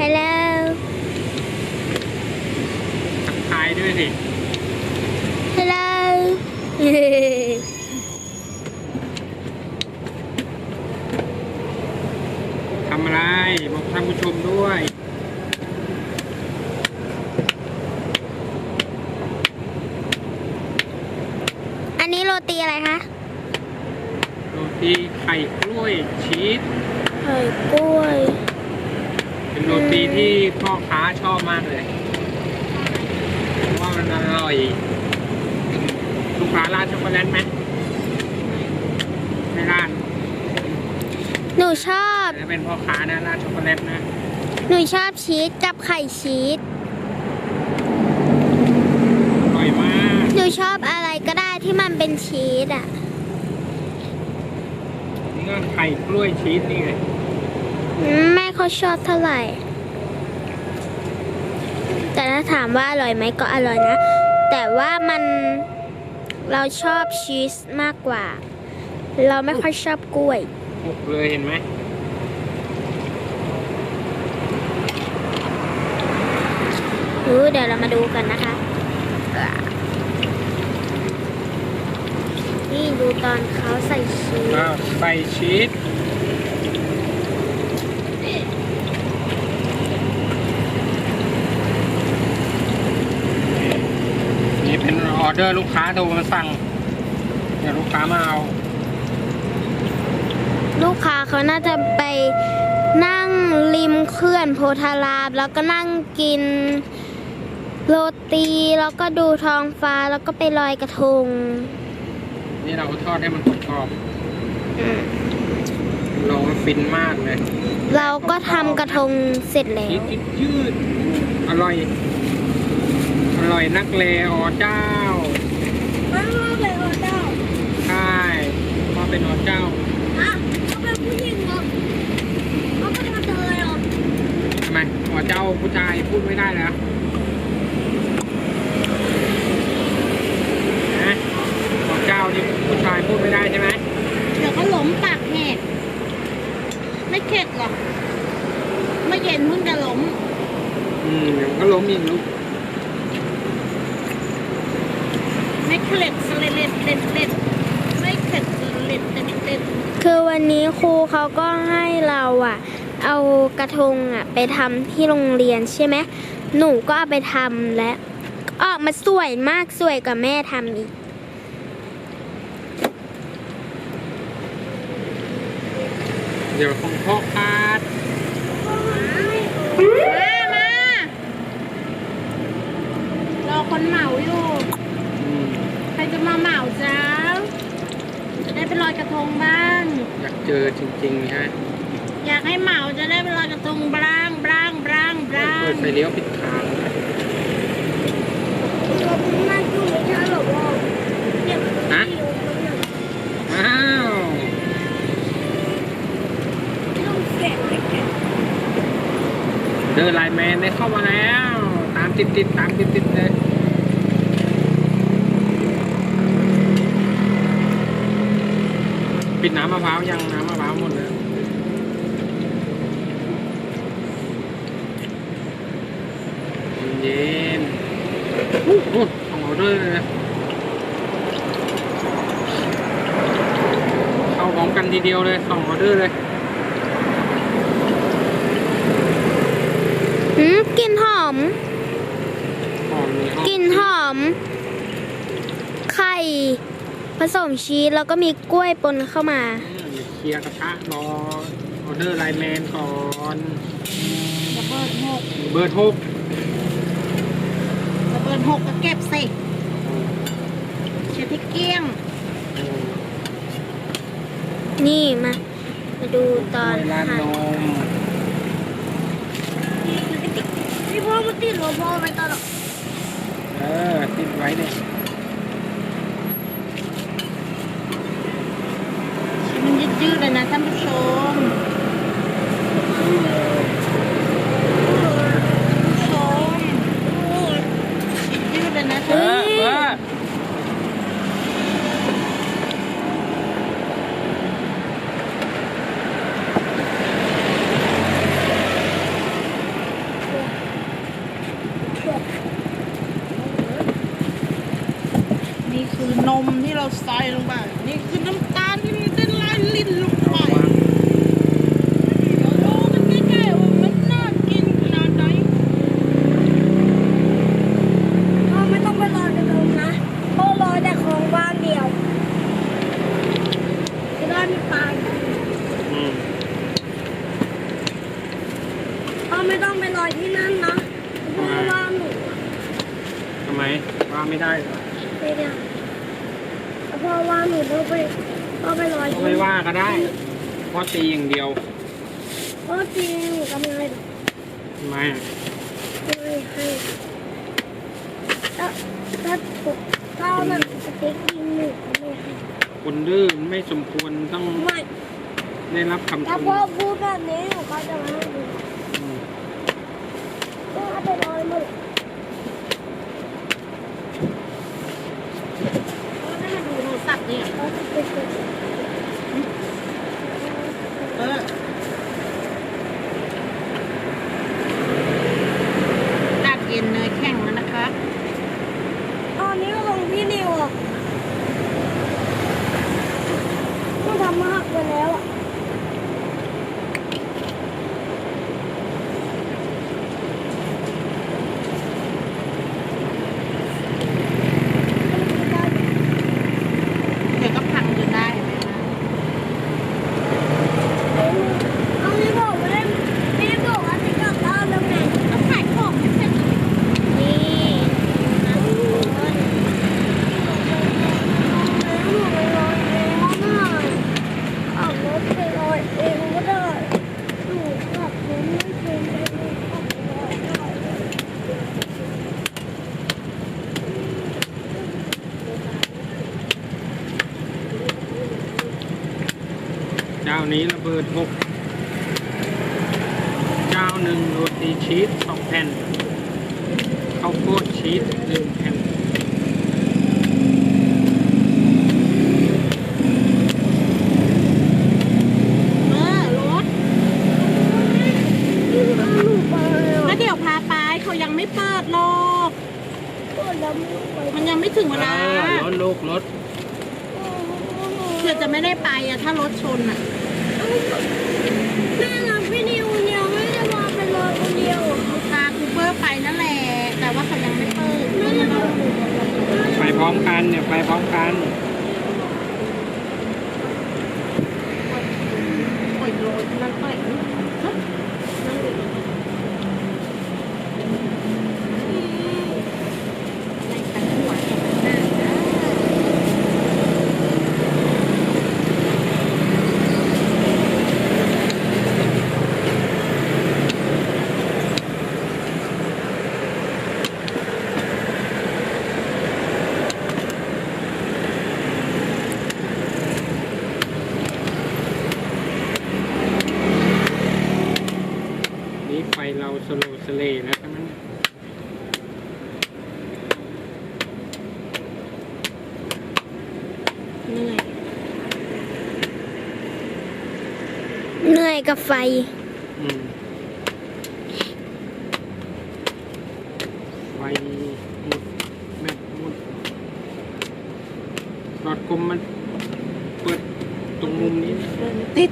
ฮัลโหลทักทายด้วยสิ ฮัลโหลทำอะไร บอกท่านผู้ชมด้วยอันนี้โรตีอะไรคะ โรตีไข่กล้วยชีส ไข่กล้วยเป็นโรตีที่พ่อค้าชอบมากเลยเพราะว่ามันอร่อยลูกค้าราดช็อกโกแลตไหมไม่ราดหนูชอบแต่ถ้าเป็นพ่อค้านะราดช็อกโกแลตนะ หนูชอบชีสกับไข่ชีส อร่อยมาก หนูชอบอะไรก็ได้ที่มันเป็นชีสอะ นี่ก็ไข่กล้วยชีสนี่ไงแม่เขาชอบเท่าไหร่ แต่ถ้าถามว่าอร่อยไหมก็อร่อยนะ แต่ว่ามันเราชอบชีสมากกว่า เราไม่ค่อยชอบกล้วยหกเลยเห็นไหมรู้เดี๋ยวเรามาดูกันนะคะ นี่ดูตอนเขาใส่ชีสอ้าวใส่ชีสนี่เป็น ออเดอร์ลูกค้าโทรมาสั่งเดี๋ยวลูกค้ามาเอา ลูกค้าเขาน่าจะไปนั่งริมเขื่อนโพธารามแล้วก็นั่งกินโรตีแล้วก็ดูท้องฟ้าแล้วก็ไปลอยกระทง นี่เราทอดให้มันกรอบอืมๆลองฟินมากเลย เราก็ทำกระทงเสร็จแล้ชีวสยืดๆอร่อย อร่อยนักเลอ๋อเจ้า มันว่าเป็นออเดอร์ ใช่พ่อ เป็นอ๋อเจ้าอะเขาเป็นผู้หญิงเหรอเขาเป็นกระเทยเหรอทำไมอ๋อเจ้าผู้ชายพูดไม่ได้แล้วนะอ๋อเจ้านี่ผู้ชายพูดไม่ได้ใช่ไหมเดี๋ยวก็หลมปากแหกไม่เข็ดหรอกไม่เย็นเพิ่งจะล้มอืมเดี๋ยวก็ล้มอีกลูกไม่เข็ดสเลดเล็ดเล็ดเล็ดไม่เข็ดสเลดเล็ดเล็ด คือวันนี้ครูเขาก็ให้เราอะ เอากระทงอะ ไปทำที่โรงเรียนใช่ไหมหนูก็เอาไปทำและออกมาสวยมากสวยกว่าแม่ทำอีกเดี๋ยวของพ่อคาดมามา รอคนเหมาอยู่ ใครจะมาเหมาจ้า ได้ไปลอยกระทงบ้าง อยากเจอจริงๆฮะอยากให้เหมาจะได้ไปลอยกระทงบ้างบ้างบ้างบ้างเปิดไฟเลี้ยวผิดทางนั่นคือไม่ใช่หรอว่าฮะอ้าวต้องแกะเลยแกะเดินไลน์แมนได้เข้ามาแล้ว ตามติดติดๆตามติดติดๆเลย ปิดน้ำมะพร้าวยังน้ำมะพร้าวหมดแล้วเย็นๆอู้หูของออเดอร์เลยนะเข้าพร้อมกันทีเดียวเลยสองออเดอร์เลยอืมกลิ่นหอมหอมมีหอมกลิ่นหอม ไข่ ผสมชีสแล้วก็มีกล้วยปนเข้ามาอืมเดี๋ยวเคลียร์กระทะรอออเดอร์ไลน์แมนก่อนระเบิดหกเบอร์โทรระเบิดหกก็เก็บสิเช็ดที่เกลี้ยงนี่มามาดูตอนร้านหั่นนมพี่พ่อมาติดหัวพ่อไปตลอดเออติดไว้เนี่ย ยืดเลยนะท่านผู้ชมผู้ชมยืดๆเลยนะ เออเออ คือนมที่เราใส่ลงไป นี่คือน้ำตาลที่มันได้ลายลิ้นลงไป เอาวาง เดี๋ยวดูกันใกล้ๆว่ามันน่ากินขนาดไหน พ่อไม่ต้องไปรอกระทงนะพ่อรอแต่ของว่างเดียวจะได้ไม่ตาย อืม พ่อ ไม่ต้องไปรอที่นั่นนะพ่อว่าหนูทำไมว่าไม่ได้เหรอไม่ได้พ่อว่าหนูต้องไปพ่อไปรอก็ที่ไม่ว่าก็ได้เพราะตีอย่างเดียวพ่อจริงหนูทำไงหรอทำไมอะไม่ให้ถ้าถ้าถูกถ้ามันสติ๊กยิงหนูก็ไม่ให้คนดื้อมันไม่สมควรต้องไม่ได้รับคำชถ้ามพ่อพูดแบบนี้หนูก็จะไม่ให้ดู อืม พ่อ ไปรอหนูให้มาดูโทรศัพท์เนี่ย พ่อจะไปเจอ เออดากเย็นเนยแข็งแล้วนะคะ ตอนนี้ก็ลงพี่นิวอะพ่อทำมากไปแล้วอะ เดี๋ยวก็พังจนได้เห็นไหมคะ เอาที่บอกไม่ได้ไม่ได้บอกว่าจะกลับบ้านแล้วไง ต้องขายของให้เสร็จ นี่นะทุกคนแล้วหนูไปรอเองก็ได้ขับรถไปรอเองก็ได้หนูขับรถไม่เป็นเลยหนูขับรถได้ เจ้านี้ระเบิดหกเจ้าหนึ่งโรตีชีสสองแผ่นข้าวโพดชีสหนึ่งแผ่น เออรถ นี่คือหนูไป แล้วเดี๋ยวพาไปเขายังไม่เปิ ดหรอกก็แล้วไม่ไปมันยังไม่ถึงเวลาเออรถลูกรถเพื่อจะไม่ได้ไปอะถ้ารถชนอะแม่รักพี่นิวเนี่ยไม่ได้มาเป็นรอคนเดียวพาคูเปอร์ไปนั่นแหละแต่ว่าเขายังไม่เปิดแม่รักไปพร้อมกันเนี่ยไปพร้อมกัน ปล่อยโรยนั่นปล่อยฮะนั่นเลยในขันหัวตรงหน้าจ้า นี่ไฟเรา สโลว์สเลย์แล้วใช่ไหมเนี่ยเหนื่อย เหนื่อยกับไฟ อืมไฟหมดแมทหมดหลอดกลมมันเปิดตรงมุมนี้เดินติด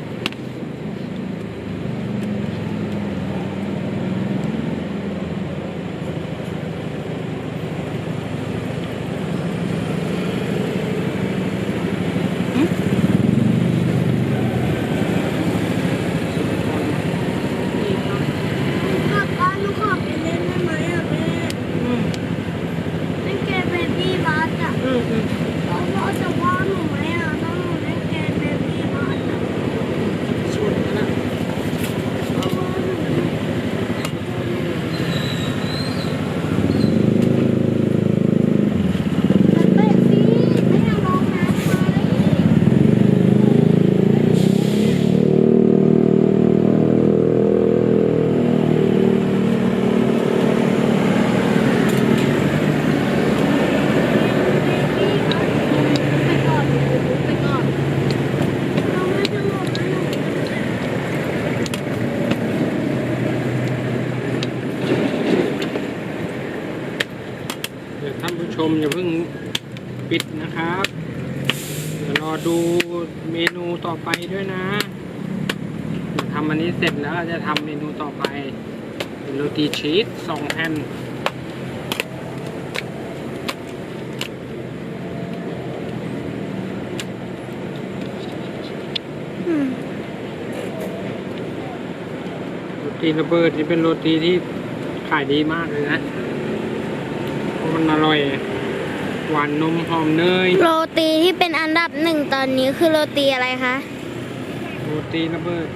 กลับบ้านหนูขอไปเล่นได้ไหมอะแม่ อืม เล่นเกมเบบี้บัสอะ อืมอืม พ่อพ่อจะว่าหนูไหมอะถ้าหนูเล่นเกมเบบี้บัสอะ ชนกันละ พ่อว่าหนู เตะสิไม่เอาลงน้ำไป ไปก่อนไปก่อน เราไม่จะหลบนะหนู เดี๋ยวท่านผู้ชมอย่าเพิ่ง ปิดนะครับ เดี๋ยวรอดูเมนูต่อไปด้วยนะเดี๋ยวทำอันนี้เสร็จแล้วเราจะทำเมนูต่อไป เป็นโรตีชีสสองแผ่นอืมโรตีระเบิดนี่เป็นโรตีที่ขายดีมากเลยนะเพราะมันอร่อย หวานนมหอมเนย โรตีที่เป็นอันดับหนึ่งตอนนี้คือโรตีอะไรคะ โรตีระเบิด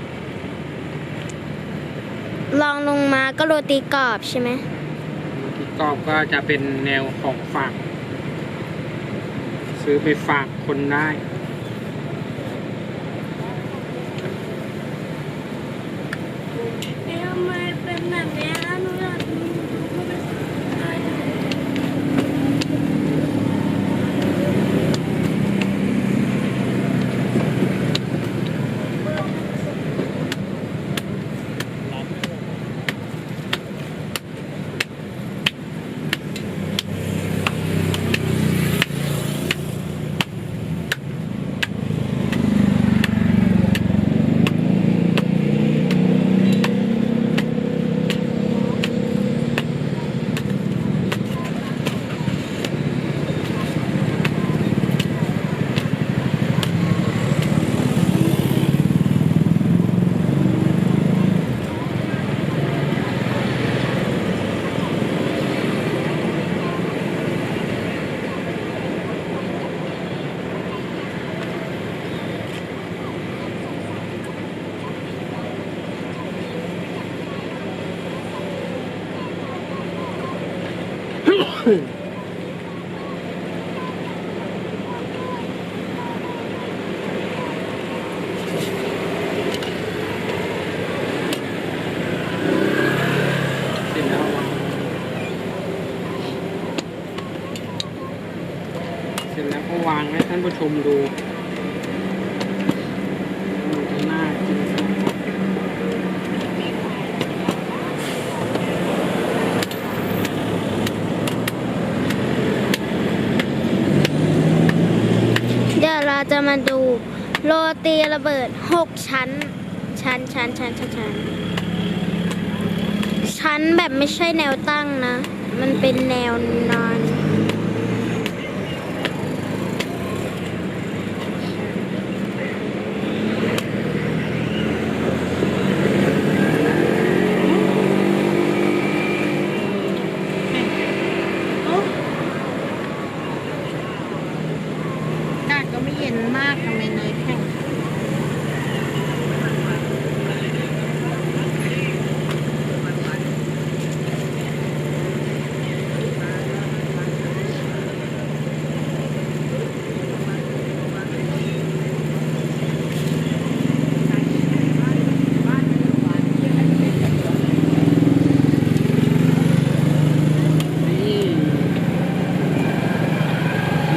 ลองลงมาก็โรตีกรอบใช่ไหมโรตีกรอบก็จะเป็นแนวของฝาก ซื้อไปฝากคนได้ ทำไมเป็นแบบนี้หนูอยาก เสร็จแล้ววางเสร็จแล้วก็วางให้ท่านผู้ชมดูหน้ากินเดี๋ยวเราจะมาดูโรตีระเบิดหกชั้น ชั้นชั้นชั้นชั้นชั้นชั้นแบบไม่ใช่แนวตั้งนะ มันเป็นแนวนอน โอ้อากาศก็ไม่เย็นมากทำไมเนยแข็ง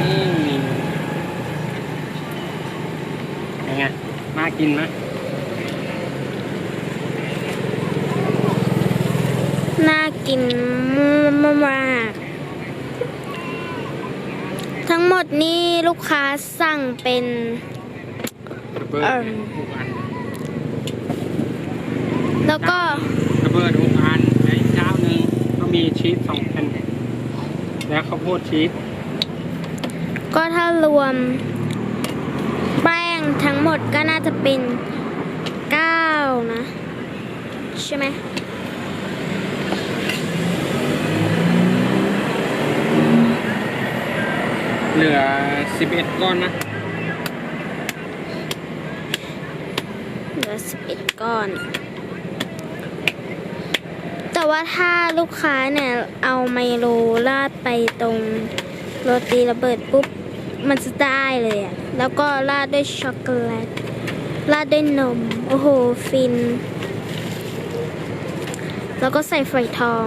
นี่นี่ยังไงน่า กินไหมน่ากินมากๆทั้งหมดนี่ลูกค้าสั่งเป็นระเบิดเอิ่มหกอันแล้วก็ระเบิดหกอันและอีกเจ้าหนึ่งก็มีชีสสองแผ่นแล้วข้าวโพดชีสก็ถ้ารวมแป้ งทั้งหมดก็น่าจะเป็น 9 นะ ใช่ไหมเหลือสิบเอ็ดก้อนนะ เหลือ 11 ก้อน แต่ว่าถ้าลูกค้าเนี่ย เอาไมโลราดไปตรงโรตีระเบิดปุ๊บ มันจะได้เลยอะ แล้วก็ราดด้วยช็อกโกแลต ราดด้วยนม โอ้โห ฟิน แล้วก็ใส่ฝอยทอง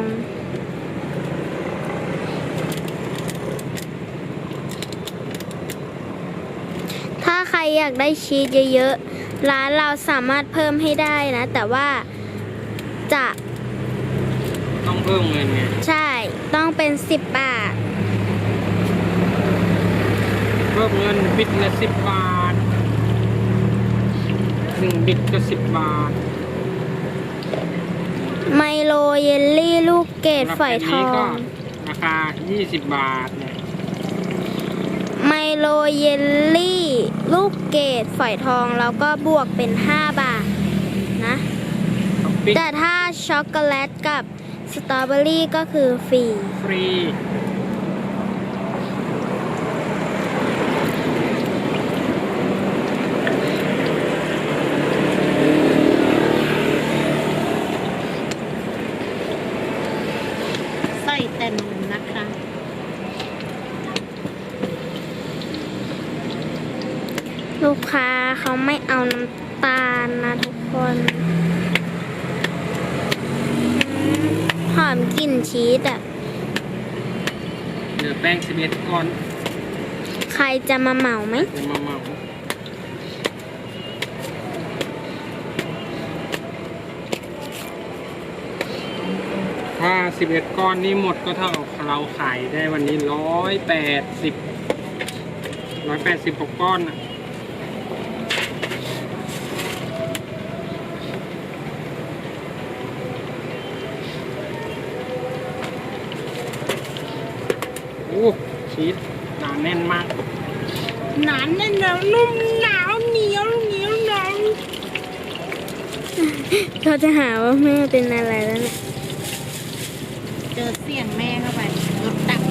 ถ้าใครอยากได้ชีสเยอะๆ ร้านเราสามารถเพิ่มให้ได้นะ แต่ว่าจะต้องเพิ่มเงินไง ใช่ ต้องเป็น 10 บาท เพิ่มเงินบิดละสิบบาทหนึ่งบิดก็สิบบาทไมโลเยลลี่ลูกเกดฝอยทอแล้วแผ่นนี้ก็ง ราคายี่สิบบาทเนี่ยไมโลเยลลี่ ลูกเกดฝอยทองแล้วก็บวกเป็น 5 บาทนะ ท็อปปิ้งแต่ถ้าช็อกโกแลตกับสตรอเบอรี่ก็คือฟรี ฟรี แต่นมนะคะลูกค้าเขาไม่เอาน้ำตาลนะทุกคนอืมหอมกลิ่นชีสอะเหลือแป้งสิบเอ็ดก้อน ใครจะมาเหมาไหมเดี๋ยวมาเหมา ถ้าสิบเอ็ดก้อนนี้หมดก็เท่ากับเราขายได้วันนี้ร้อยแปดสิบร้อยแปดสิบหกก้อนน่ะโอ้ชีสหนาแน่นมาก หนานแน่นแล้วนุ่มหนาวเหนียวเหนียวหนาวเขาจะหาว่าแม่เป็นอะไรแล้วเนี่ย เจอเสียงแม่เข้าไปรถตัก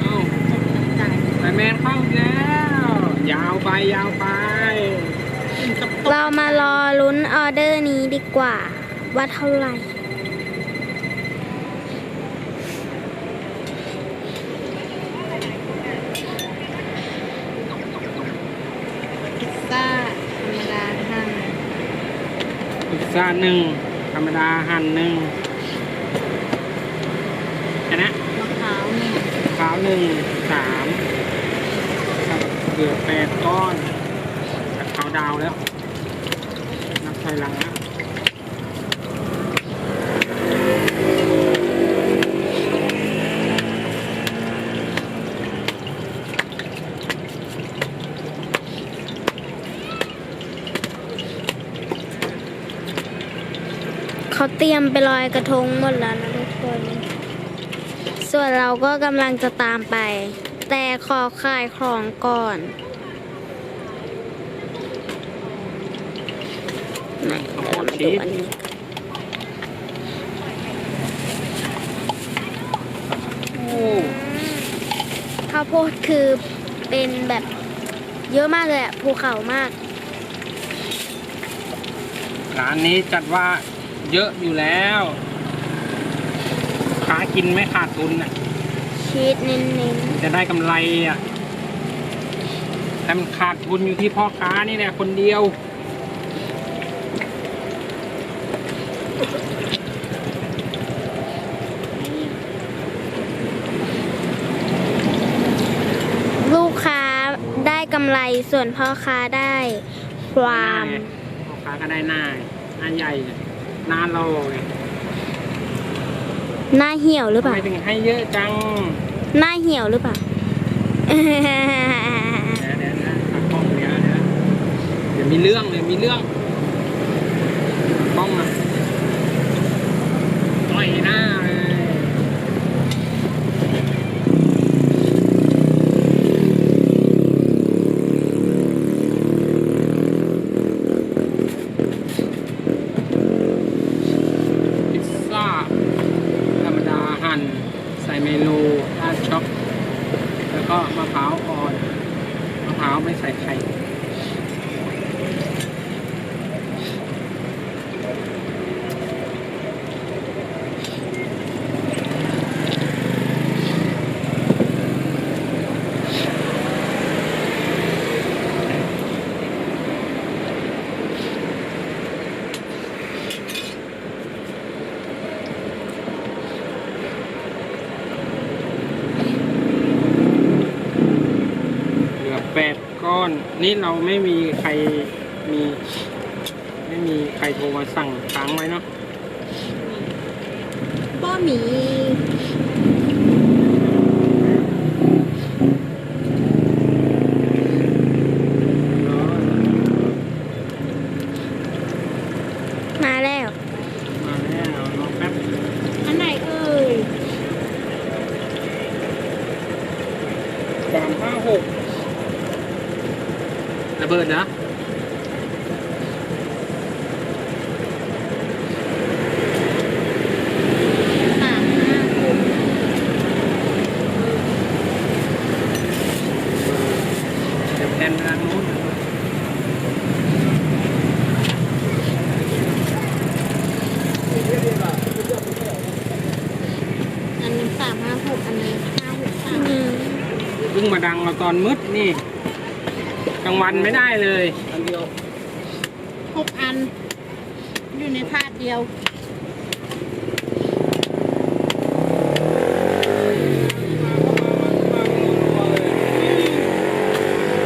เอ้า ใจ ไลแมนเข้าอีกแล้ว ยาวไปยาวไป กินกับต เรามารอลุ้นออเดอร์นี้ดีกว่า ว่าเท่าไหร่ พิซซ่าธรรมดาหั่นพิซซ่าหนึ่งธรรมดาหั่นหนึ่งแค่นั้นมะพร้าวนี่ข้าวหนึ่งสามครับเหลือแปดก้อนจากข้าวดาวแล้ว นับถอยหลังแล้ เขาเตรียมไปลอยกระทงหมดแล้วนะทุกคน ส่วนเราก็กำลังจะตามไป แต่ขอขายของก่อนข้าวโพดชีสอันนี้ข้าวโพดคือเป็นแบบเยอะมากเลยอะภูเขามาก ร้านนี้จัดว่า เยอะอยู่แล้วค้ากินไม่ขาดทุนอะ ชีสเน้นจะได้กำไรอะ แต่มันขาดทุนอยู่ที่พ่อค้านี่แหละคนเดียว ๆ ลูกค้าได้กำไรส่วนพ่อค้าได้ความ พ่อค้าก็ได้หน้าหน้าใหญ่เลยห น้าโลเลยหน้าเหี่ยวหรือเปทำล่า ไมถึงให้เยอะจังหน้าเหี่ยวหรือเปล่า เดี๋ยวเดี๋ยวนะตัดกล้องเดี๋ยวเดี๋ยวเดี๋ยวมีเรื่องเดี๋ยวมีเรื่องกล้องอะต่อยหน้าเลยพิซซ่า ธรรมดาหั่นใส่เมนูราดช็อก แล้วก็มะพร้าวอ่อน มะพร้าวไม่ใส่ไข่ เหลือแปดก้อ นี่เราไม่มีใครมี ไม่มีใครโทรมาสั่งค้างไว้เนาะป้อหมี มาแล้ว มาแล้วรอแป๊บ อันไหนเอ่ย สามห้าหกระเบิ ดนะสามห้าหกเดี๋ยวแทนไปทางนู้นอันหนึงสามห้าหกอันหนึงห้าหกสามอืมเพิ่งมาดังเราตอนมืดนี่ กลางวันไม่ได้เลยอันเดียวหกอัน อยู่ในถาดเดียว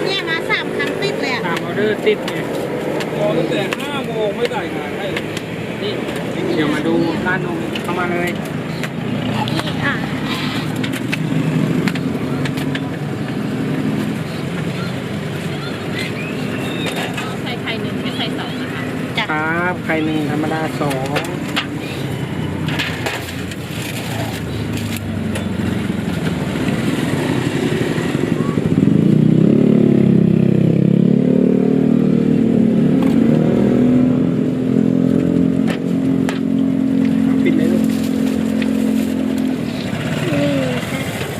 เนี่ยมาสามครั้งติดเลยอะตามออเดอร์ติดเนี่ยรอตั้งแต่ห้าโมงไม่จ่ายงานให้นี่เดี๋ยวมาดูร้านนมเข้ามาเลย อะ ใส่ไข่หนึ่งไม่ใส่สองนะคะ ครับ ไข่หนึ่งธรรมดาสอง